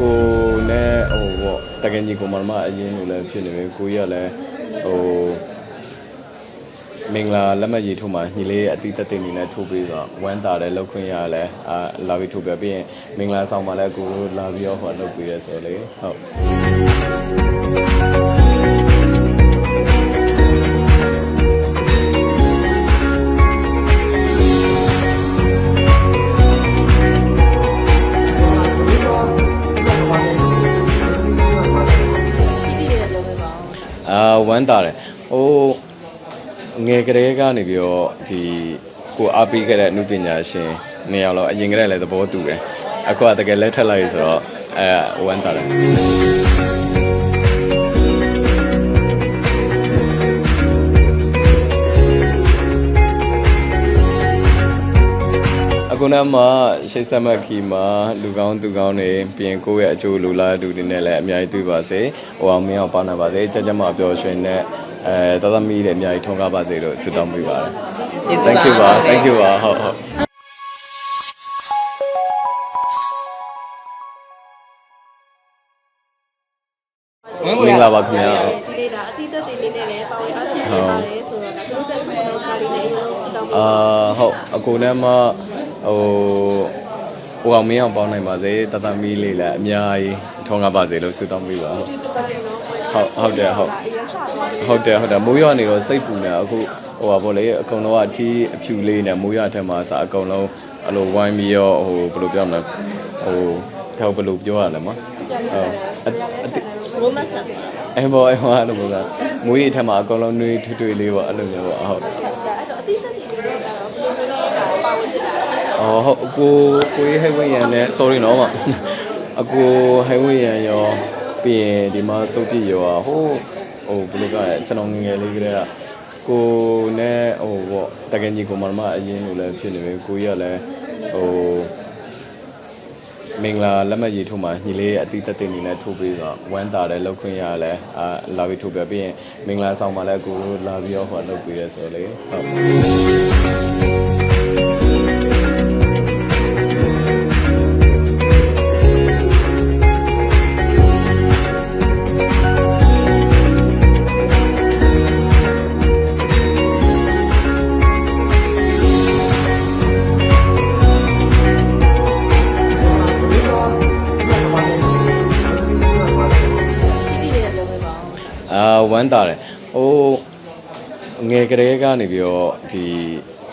ကိုနဲ့ဟိုပေါ့တကယ်ကြီးကိုမမအရင်လိုလည်းဖြစ်နေပြီကိုကြီးကလည်းဟိုမင်္ဂလာလက်မှတ်ရေးထိုးမှာညီလေးရဲ့အတိတ်တိတ်နေနဲ့ထိုးပြီးတော့ဝမ်းတာတယ်လောက်ခွင့်ရလဲအာလာပြီးထိုးပြပြီးရင်မင်္ဂလာဆောင်မှာလည်းကိုတို့လာပြီးတော့ဟိုလုပ်ပြီးရဲဆိုလေဟုတ်တီ အာဝမ်းတာတယ်ဟိုငယ်ကလေးကနေပြီးတော့ဒီကိုအားပေးခဲ့တဲ့အမှုပညာရှင်နေရာတော့အရင်ကတည်းကလည်းသဘောတူတယ်အခုကတကယ်လက်ထက်လိုက်ဆိုတော့အဲဝမ်းတာတယ် ခုနမှရှိတ်ဆက်မှတ်ခီမှာလူကောင်းသူကောင်းတွေပြင်ကိုယ့်ရဲ့အကျိုးလူလားလူတွေနဲ့လည်းအများကြီးတွေ့ပါစေဟိုအောင်မင်းအောင်ပါနာပါစေကြကြမပျော်ရွှင်နဲ့အဲတသမီးတွေအများကြီးထုံးကားပါစေလို့ဆုတောင်းပေးပါတယ် Thank you ပါ Thank you ပါဟုတ်ဟုတ်မင်္ဂလာပါခင်ဗျာဒီနေ့ဒါအတိအသက်တွေနေနဲ့လည်းပါဝင်အားဖြင့်နေပါတယ်ဆိုတော့ဒါသူတို့တက်ဆိုင်တဲ့စာလေးနဲ့ရုံးတောင်းပါအာဟုတ်အကိုနဲ့မှ ဟိုဟိုအောင်မင်းအောင်ပေါင်းနိုင်ပါစေတသမီးလေးလည်းအများကြီးထုံးကားပါစေလို့ဆုတောင်းပေးပါဟုတ်ကျေးဇူးတင်တော့ဟုတ်ဟုတ်တယ်ဟုတ်အရင်ရှာသွားတယ်ဟုတ်တယ်ဟုတ်တယ်မိုးရွာနေတော့စိတ်ပူနေအခုဟိုပါဗောလေအကုန်လုံးကအထီးအဖြူလေးနဲ့မိုးရွာထက်မှာစအကုန်လုံးအဲ့လိုဝိုင်းပြီးရောဟိုဘယ်လိုပြောမလဲဟိုဆောက်ဘယ်လိုပြောရလဲမဟုတ်အတိရိုမတ်ဆန်အဲ့ဘောအဲ့ဟောအဲ့လိုပေါ့ကမိုးရီထက်မှာအကုန်လုံးနှွေးထွေးထွေးလေးပေါ့အဲ့လိုမျိုးပေါ့ဟုတ်ဒါအဲ့ဆိုအတိအသက်တွေနေတော့ဘယ်လိုမျိုးလဲဒါပါဝင်ဖြစ်တာလဲ အော်ဟုတ်အကိုကိုရေးဟဲဝင်းရန်နဲ့ sorry နော်မအကိုဟဲဝင်းရန်ရောပြီးရင်ဒီမှာစုပ်ပြည့်ရောဟိုဟိုဘယ်လိုကလဲကျွန်တော်ငယ်ငယ်လေးကလေးကကိုနဲ့ဟိုပေါ့တကယ်ကြီးကိုမမအရင်လိုလည်းဖြစ်နေပြီကိုကြီးကလည်းဟိုမင်္ဂလာလက်မှတ်ရေးထိုးမှာညီလေးရဲ့အတိတ်တိတ်နေနဲ့ထိုးပြီးတော့ဝမ်းတာတယ်လောက်ခွင့်ရလဲအာလာပြီးထိုးပြပြီးရင်မင်္ဂလာဆောင်မှာလည်းကိုတို့လာပြီးတော့ဟိုလုပ်ပြီးရဲဆိုလေဟုတ်တီ အာဝမ်းတာတယ်ဟိုငယ်ကလေးကနေပြီးတော့ဒီ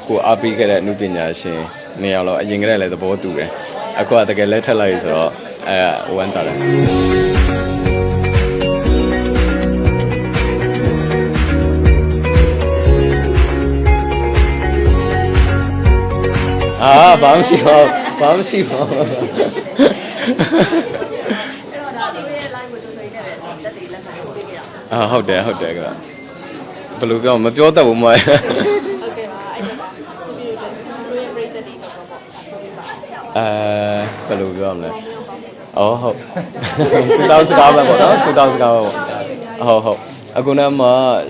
ကိုအားပေးခဲ့တဲ့အမှုပညာရှင်နေရာတော့အရင်ကတည်းကလည်းသဘောတူတယ်အခုကတကယ်လက်ထက်လိုက်ဆိုတော့အဲဝမ်းတာတယ်အာဘာမှရှိပါဘူးဘာမှရှိပါဘူး အဲ့တော့ဒါဒီရဲ့ line ကိုချိုးချိုးနေတယ်တက်တွေလက်ခံထိုးပေးကြတာ အာဟုတ်တယ်ဟုတ်တယ်ကဘယ်လိုပြောမပြောတတ်ဘူးမဟုတ်ကဲ့ပါအဲ့ဒါစီဗီကိုတို့ရဲ့ break တွေတော့ပေါ့ထိုးပေးပါအဲဘယ်လိုပြောမလဲအော်ဟုတ်စတောင်းစကားပဲပေါ့နော်စတောင်းစကားပဲပေါ့ဟုတ်ဟုတ်အခုနမှ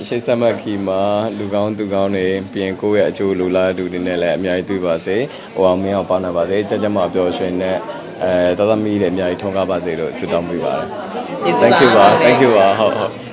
ရှိတ်ဆက်မှတ်ခီမှာလူကောင်းသူကောင်းတွေပြင်ကိုယ့်ရဲ့အကျိုးလူလားလူတွေနဲ့လည်းအများကြီးတွေ့ပါစေဟိုအောင်မင်းအောင်ပါနာပါစေကြကြမပျော်ရွှင်နဲ့အဲတသမီးတွေအများကြီးထုံးကားပါစေလို့ဆုတောင်းပေးပါတယ် Thank you ပါ Thank you ပါဟုတ်ဟုတ်